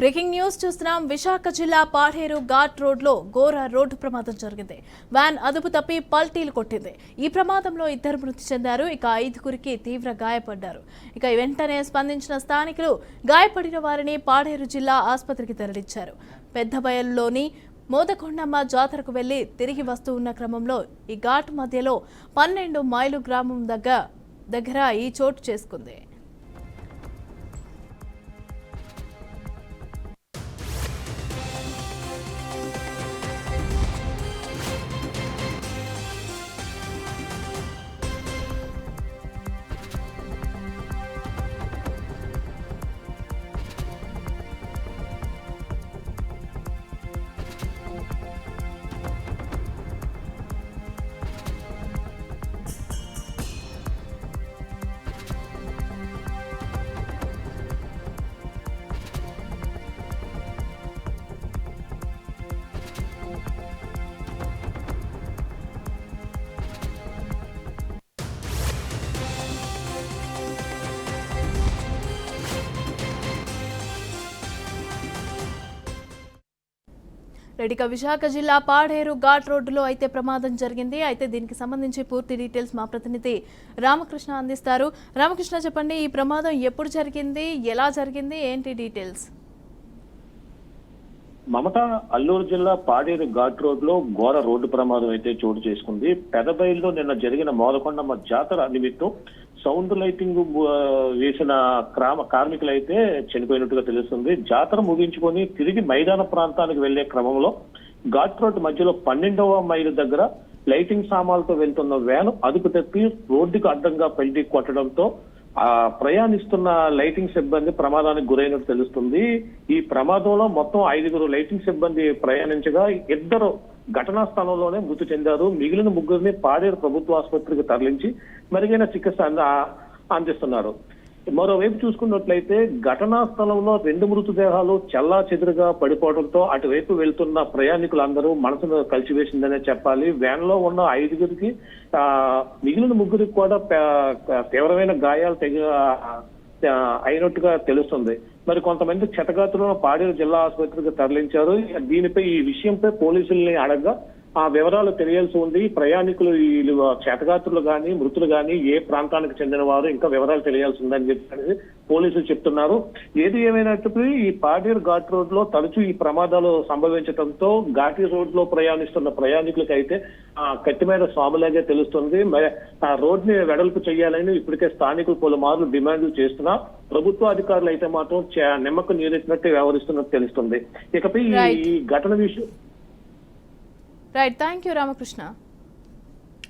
Breaking news చూస్తున్నాం. విశాఖ జిల్లా పాడేరు ఘాట్ రోడ్లో ఘోర రోడ్డు ప్రమాదం జరిగింది. వ్యాన్ అదుపు తప్పి పల్టీలు కొట్టింది. ఈ ప్రమాదంలో ఇద్దరు మృతి చెందారు. ఇక ఐదుగురికి తీవ్ర గాయపడ్డారు. ఇక వెంటనే స్పందించిన స్థానికులు గాయపడిన వారిని పాడేరు జిల్లా ఆసుపత్రికి తరలించారు. పెద్దబయలులోని మోదకొండమ్మ జాతరకు వెళ్ళి తిరిగి వస్తూ ఉన్న క్రమంలో ఈ ఘాట్ మధ్యలో పన్నెండు మైలు గ్రామం దగ్గర దగ్గర ఈ చోటు చేసుకుంది. రెడిక విశాఖ జిల్లా పాడేరు ఘాట్ రోడ్డులో అయితే ప్రమాదం జరిగింది. అయితే దీనికి సంబంధించి పూర్తి డీటెయిల్స్ మా ప్రతినిధి రామకృష్ణ అందిస్తారు. రామకృష్ణ చెప్పండి ఈ ప్రమాదం ఎప్పుడు జరిగింది? ఎలా జరిగింది? ఏంటి డీటెయిల్స్? మమత అల్లూరు జిల్లా పాడేరు ఘాట్ రోడ్లో ఘోర రోడ్డు ప్రమాదం అయితే చోటు చేసుకుంది. పెదబైల్లో నిన్న జరిగిన మోదకొండమ్మ జాతర నిమిత్తం సౌండ్ లైటింగ్ వేసిన క్రామ కార్మికులు అయితే చనిపోయినట్టుగా తెలుస్తుంది. జాతర ముగించుకొని తిరిగి మైదాన ప్రాంతానికి వెళ్ళే క్రమంలో ఘాట్ రోడ్ మధ్యలో పన్నెండవ మైలు దగ్గర లైటింగ్ సామాన్లతో వెళ్తున్న వ్యాన్ అదుపు తప్పి రోడ్డుకు అడ్డంగా పెళ్ళి కొట్టడంతో ఆ ప్రయాణిస్తున్న లైటింగ్ సిబ్బంది ప్రమాదానికి గురైనట్టు తెలుస్తుంది. ఈ ప్రమాదంలో మొత్తం ఐదుగురు లైటింగ్ సిబ్బంది ప్రయాణించగా ఇద్దరు ఘటనా స్థలంలోనే మృతి చెందారు. మిగిలిన ముగ్గురిని పాడేరు ప్రభుత్వ ఆసుపత్రికి తరలించి మెరుగైన చికిత్స అంద- అందిస్తున్నారు. మరోవైపు చూసుకున్నట్లయితే ఘటనా స్థలంలో రెండు మృతదేహాలు చల్లా చెదురుగా పడిపోవడంతో అటువైపు వెళ్తున్న ప్రయాణికులందరూ మనసును కలిసివేసిందనే చెప్పాలి. వ్యాన్లో ఉన్న ఐదుగురికి ఆ, మిగిలిన ముగ్గురికి కూడా తీవ్రమైన గాయాలు తెగ అయినట్టుగా తెలుస్తుంది. మరి కొంతమంది క్షతగాత్రులను పాడేరు జిల్లా ఆసుపత్రికి తరలించారు. దీనిపై ఈ విషయంపై పోలీసుల్ని అడగగా ఆ వివరాలు తెలియాల్సి ఉంది. ప్రయాణికులు వీళ్ళు క్షతగాత్రులు కానీ మృతులు కానీ ఏ ప్రాంతానికి చెందిన వారు ఇంకా వివరాలు తెలియాల్సి ఉందని చెప్పి పోలీసులు చెప్తున్నారు. ఏది ఏమైనప్పటికీ ఈ పాడేరు ఘాట్ రోడ్లో తరచూ ఈ ప్రమాదాలు సంభవించడంతో ఘాటి రోడ్లో ప్రయాణిస్తున్న ప్రయాణికులకి అయితే ఆ కట్టిమైన స్వాములాగే తెలుస్తుంది. మరి ఆ రోడ్ని వెడల్పు చేయాలని ఇప్పటికే స్థానికులు పలుమార్లు డిమాండ్లు చేస్తున్నా ప్రభుత్వ అధికారులు అయితే మాత్రం నిమ్మకు నీరెత్తినట్టు వ్యవహరిస్తున్నట్టు తెలుస్తుంది. ఇకపై. ఈ ఘటన విషయం రైట్ థ్యాంక్ యూ రామకృష్ణ